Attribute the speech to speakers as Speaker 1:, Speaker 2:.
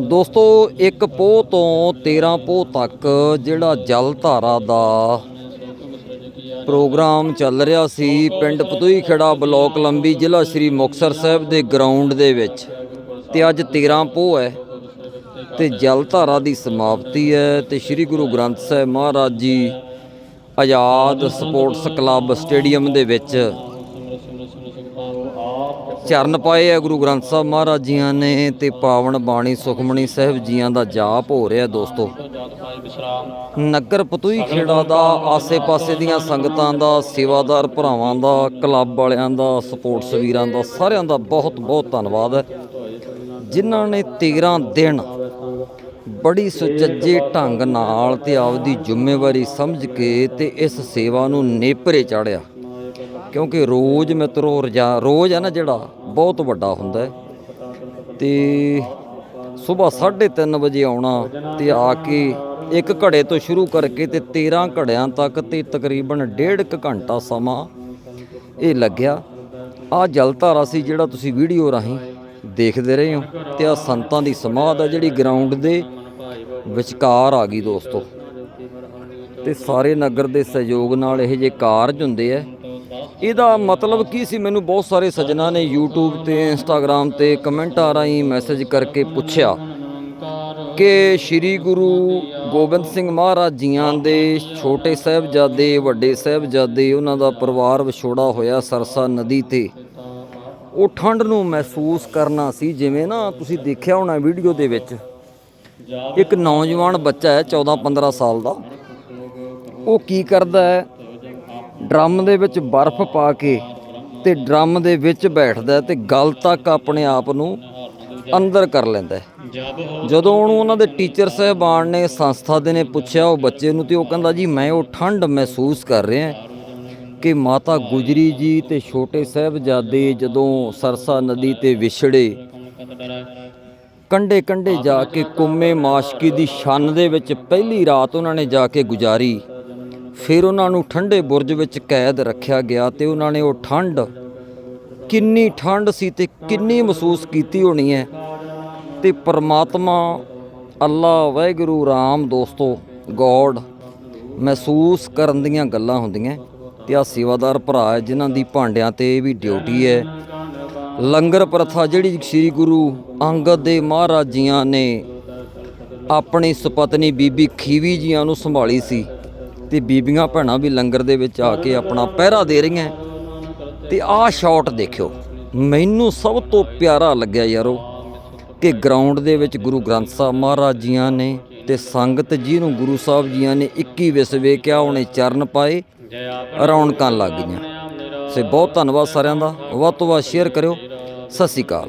Speaker 1: ਦੋਸਤੋ, ਇੱਕ ਪੋਹ ਤੋਂ 13 ਪੋਹ ਤੱਕ ਜਿਹੜਾ ਜਲ ਧਾਰਾ ਦਾ ਪ੍ਰੋਗਰਾਮ ਚੱਲ ਰਿਹਾ ਸੀ, ਪਿੰਡ ਪਤੂਈ ਖੇੜਾ ਬਲਾਕ ਲੰਬੀ ਜ਼ਿਲ੍ਹਾ ਸ੍ਰੀ ਮੁਕਤਸਰ ਸਾਹਿਬ ਦੇ ਗਰਾਊਂਡ ਦੇ ਵਿੱਚ ਤੇ ਅੱਜ 13 ਪੋਹ ਹੈ ਤੇ ਜਲ ਧਾਰਾ ਦੀ ਸਮਾਪਤੀ ਹੈ ਤੇ ਸ੍ਰੀ ਗੁਰੂ ਗ੍ਰੰਥ ਸਾਹਿਬ ਮਹਾਰਾਜ ਜੀ ਆਜ਼ਾਦ ਸਪੋਰਟਸ ਕਲੱਬ ਸਟੇਡੀਅਮ ਦੇ ਵਿੱਚ ਚਰਨ ਪਾਏ ਆ ਗੁਰੂ ਗ੍ਰੰਥ ਸਾਹਿਬ ਮਹਾਰਾਜ ਜੀਆਂ ਨੇ ਤੇ ਪਾਵਨ ਬਾਣੀ ਸੁਖਮਣੀ ਸਾਹਿਬ ਜੀਆਂ ਦਾ ਜਾਪ ਹੋ ਰਿਹਾ ਦੋਸਤੋ। ਨਗਰ ਪਤੂਈ ਖੇੜਾ ਦਾ, ਆਸੇ-ਪਾਸੇ ਦੀਆਂ ਸੰਗਤਾਂ ਦਾ, ਸੇਵਾਦਾਰ ਭਰਾਵਾਂ ਦਾ, ਕਲੱਬ ਵਾਲਿਆਂ ਦਾ, ਸਪੋਰਟਸ ਵੀਰਾਂ ਦਾ, ਸਾਰਿਆਂ ਦਾ ਬਹੁਤ-ਬਹੁਤ ਧੰਨਵਾਦ ਹੈ। ਜਿਨ੍ਹਾਂ ਨੇ 13 ਦਿਨ ਬੜੀ ਸੁਚੱਜੇ ਢੰਗ ਨਾਲ ਤੇ ਆਪਦੀ ਜ਼ਿੰਮੇਵਾਰੀ ਸਮਝ ਕੇ ਤੇ ਇਸ ਸੇਵਾ ਨੂੰ ਨੇਪਰੇ ਚਾੜਿਆ। ਕਿਉਂਕਿ ਰੋਜ਼ ਮਿੱਤਰੋ, ਰਜਾ, ਰੋਜ਼ ਹੈ ਨਾ ਜਿਹੜਾ, ਬਹੁਤ ਵੱਡਾ ਹੁੰਦਾ ਹੈ। ਤੇ ਸਵੇਰ 3:30 ਵਜੇ ਆਉਣਾ ਤੇ ਆ ਕੇ ਇੱਕ ਘੜੇ ਤੋਂ ਸ਼ੁਰੂ ਕਰਕੇ ਤੇ 13 ਘੜਿਆਂ ਤੱਕ ਤੇ ਤਕਰੀਬਨ ਡੇਢ ਕੁ ਘੰਟਾ ਸਮਾਂ ਇਹ ਲੱਗਿਆ। ਆ ਜਲਧਾਰਾ ਸੀ ਜਿਹੜਾ ਤੁਸੀਂ ਵੀਡੀਓ ਰਾਹੀਂ ਦੇਖਦੇ ਰਹੇ ਹੋ ਤੇ ਆ ਸੰਤਾਂ ਦੀ ਸਮਾਧ ਆ ਜਿਹੜੀ ਗਰਾਊਂਡ ਦੇ ਵਿਚਕਾਰ ਆ ਗਈ ਦੋਸਤੋ। ਤੇ ਸਾਰੇ ਨਗਰ ਦੇ ਸਹਿਯੋਗ ਨਾਲ ਇਹ ਜੇ ਕਾਰਜ ਹੁੰਦੇ ਆ ਇਹਦਾ ਮਤਲਬ ਕੀ ਸੀ? ਮੈਨੂੰ ਬਹੁਤ ਸਾਰੇ ਸੱਜਣਾ ਨੇ YouTube ਤੇ, Instagram ਤੇ ਕਮੈਂਟਾਂ ਰਾਹੀਂ ਮੈਸੇਜ ਕਰਕੇ ਪੁੱਛਿਆ ਕਿ ਸ੍ਰੀ ਗੁਰੂ ਗੋਬਿੰਦ ਸਿੰਘ ਮਹਾਰਾਜ ਜੀਆਂ ਦੇ ਛੋਟੇ ਸਾਹਿਬਜ਼ਾਦੇ, ਵੱਡੇ ਸਾਹਿਬਜ਼ਾਦੇ, ਉਹਨਾਂ ਦਾ ਪਰਿਵਾਰ ਵਿਛੋੜਾ ਹੋਇਆ ਸਰਸਾ ਨਦੀ ਤੇ। ਉਹ ਠੰਡ ਨੂੰ ਮਹਿਸੂਸ ਕਰਨਾ ਸੀ, ਜਿਵੇਂ ਨਾ ਤੁਸੀਂ ਦੇਖਿਆ ਹੋਣਾ ਵੀਡੀਓ ਦੇ ਵਿੱਚ। ਇੱਕ ਨੌਜਵਾਨ ਬੱਚਾ ਹੈ 14-15 ਸਾਲ ਦਾ। ਉਹ ਕੀ ਕਰਦਾ ਹੈ? ਡਰਮ ਦੇ ਵਿੱਚ ਬਰਫ਼ ਪਾ ਕੇ ਤੇ ਡਰਮ ਦੇ ਵਿੱਚ ਬੈਠਦਾ ਹੈ ਤੇ ਗਲ ਤੱਕ ਆਪਣੇ ਆਪ ਨੂੰ ਅੰਦਰ ਕਰ ਲੈਂਦਾ ਜਦੋਂ ਉਹਨੂੰ ਉਹਨਾਂ ਦੇ ਟੀਚਰ ਸਾਹਿਬਾਨ ਨੇ ਸੰਸਥਾ ਦੇ ਨੇ ਪੁੱਛਿਆ, ਉਹ ਬੱਚੇ ਨੂੰ ਤੇ ਉਹ ਕਹਿੰਦਾ, ਜੀ, ਮੈਂ ਉਹ ਠੰਡ ਮਹਿਸੂਸ ਕਰ ਰਿਹਾ ਕਿ ਮਾਤਾ ਗੁਜਰੀ ਜੀ ਤੇ ਛੋਟੇ ਸਾਹਿਬਜ਼ਾਦੇ ਜਦੋਂ ਸਰਸਾ ਨਦੀ ਤੇ ਵਿਛੜੇ ਕੰਡੇ ਕੰਡੇ ਜਾ ਕੇ ਕੁੰਮੇ ਮਾਸ਼ਕੀ ਦੀ ਛੰਨ ਦੇ ਵਿੱਚ ਪਹਿਲੀ ਰਾਤ ਉਹਨਾਂ ਨੇ ਜਾ ਕੇ ਗੁਜ਼ਾਰੀ। ਫਿਰ ਉਹਨਾਂ ਨੂੰ ਠੰਡੇ ਬੁਰਜ ਵਿੱਚ ਕੈਦ ਰੱਖਿਆ ਗਿਆ ਤੇ ਉਹਨਾਂ ਨੇ ਉਹ ਠੰਡ, ਕਿੰਨੀ ਠੰਡ ਸੀ ਤੇ ਕਿੰਨੀ ਮਹਿਸੂਸ ਕੀਤੀ ਹੋਣੀ ਹੈ। ਤੇ ਪਰਮਾਤਮਾ ਅੱਲਾ ਵਾਹਿਗੁਰੂ, ਰਾਮ ਦੋਸਤੋ, ਗੋਡ ਮਹਿਸੂਸ ਕਰਨ ਦੀਆਂ ਗੱਲਾਂ ਹੁੰਦੀਆਂ ਤੇ ਆ ਸੇਵਾਦਾਰ ਭਰਾ ਹੈ ਜਿਨ੍ਹਾਂ ਦੀ ਭਾਂਡਿਆਂ ਤੇ ਵੀ ਡਿਊਟੀ ਹੈ। ਲੰਗਰ ਪ੍ਰਥਾ ਜਿਹੜੀ ਸ੍ਰੀ ਗੁਰੂ ਅੰਗਦ ਦੇ ਮਹਾਰਾਜ ਜੀਆਂ ਨੇ ਆਪਣੀ ਸੁਪਤਨੀ ਬੀਬੀ ਖੀਵੀ ਜੀਆਂ ਨੂੰ ਸੰਭਾਲੀ ਸੀ ਤੇ ਬੀਬੀਆਂ ਭੈਣਾਂ ਵੀ ਲੰਗਰ ਦੇ ਵਿੱਚ ਆ ਕੇ ਆਪਣਾ ਪਹਿਰਾ ਦੇ ਰਹੀਆਂ। ਤੇ ਆਹ ਸ਼ਾਟ ਦੇਖਿਓ, ਮੈਨੂੰ ਸਭ ਤੋਂ ਪਿਆਰਾ ਲੱਗਿਆ ਯਾਰੋ ਕਿ ਗਰਾਊਂਡ ਦੇ ਵਿੱਚ ਗੁਰੂ ਗ੍ਰੰਥ ਸਾਹਿਬ ਮਹਾਰਾਜ ਜੀਆਂ ਨੇ ਤੇ ਸੰਗਤ ਜੀ ਨੂੰ ਗੁਰੂ ਸਾਹਿਬ ਜੀਆਂ ਨੇ 21 ਵਿਸਵੇ ਕਿਹਾ ਉਹਨੇ ਚਰਨ ਪਾਏ, ਰੌਣਕਾਂ ਲੱਗ ਗਈਆਂ। ਸੇ ਬਹੁਤ ਧੰਨਵਾਦ ਸਾਰਿਆਂ ਦਾ, ਵੱਧ ਤੋਂ ਵੱਧ ਸ਼ੇਅਰ ਕਰਿਓ। ਸਤਿ ਸ਼੍ਰੀ ਅਕਾਲ।